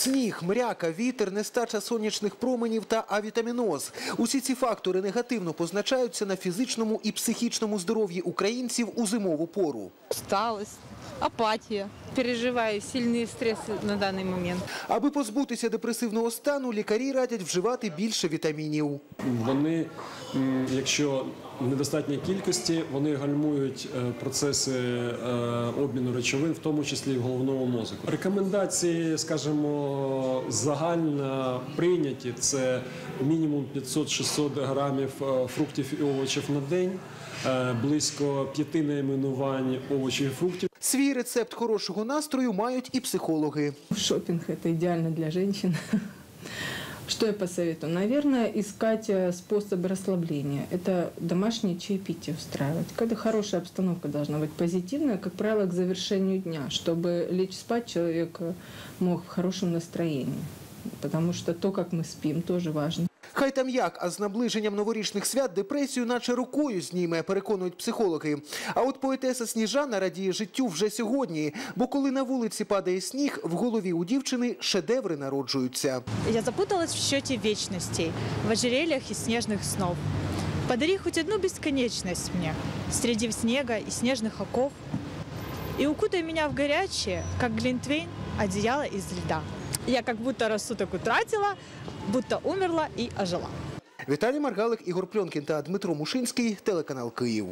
Сніг, мряка, вітер, нестача сонячних променів та авітаміноз. Усі ці фактори негативно позначаються на фізичному і психічному здоров'ї українців у зимову пору. усталость, апатия. Переживаю сильные стрессы на данный момент. Аби позбутися депресивного стану, лікарі радять вживати більше вітамінів. Вони, м, якщо в недостатній кількості, вони гальмують е, процеси е, обміну речовин, в тому числі і в головному мозку. Рекомендації, скажімо, загально прийняті це мінімум 500-600 грамів е, фруктів і овочів на день, близько п'яти найменувань овочів і фруктів. Свій рецепт хорошого настрою мають і психологи. Шопинг это идеально для женщин. Что я посоветую? Наверное, искать э, способы расслабления. Это домашнее чаепитие устраивать. Когда хорошая обстановка должна быть позитивная, как правило, к завершению дня, чтобы лечь спать человек э, мог в хорошем настроении. Потому что то, как мы спим, тоже важно. Хай там як, а з наближенням новорічних свят депресію наче рукою зніме, переконують психологи. А от поетеса Сніжана радіє життю вже сьогодні, бо коли на вулиці падає сніг, в голові у дівчини шедеври народжуються. Я запуталась в счете вечностей, в ожерельях и снежных снов. Подари хоть одну бесконечность мне среди снега и снежных оков. И укутай меня в горячее, как Глинтвейн, одеяло из льда. Я как будто рассудок утратила, будто умерла і ожила. Віталій Маргалик, Ігор Пльонкін та Дмитро Мушинський, телеканал Київ.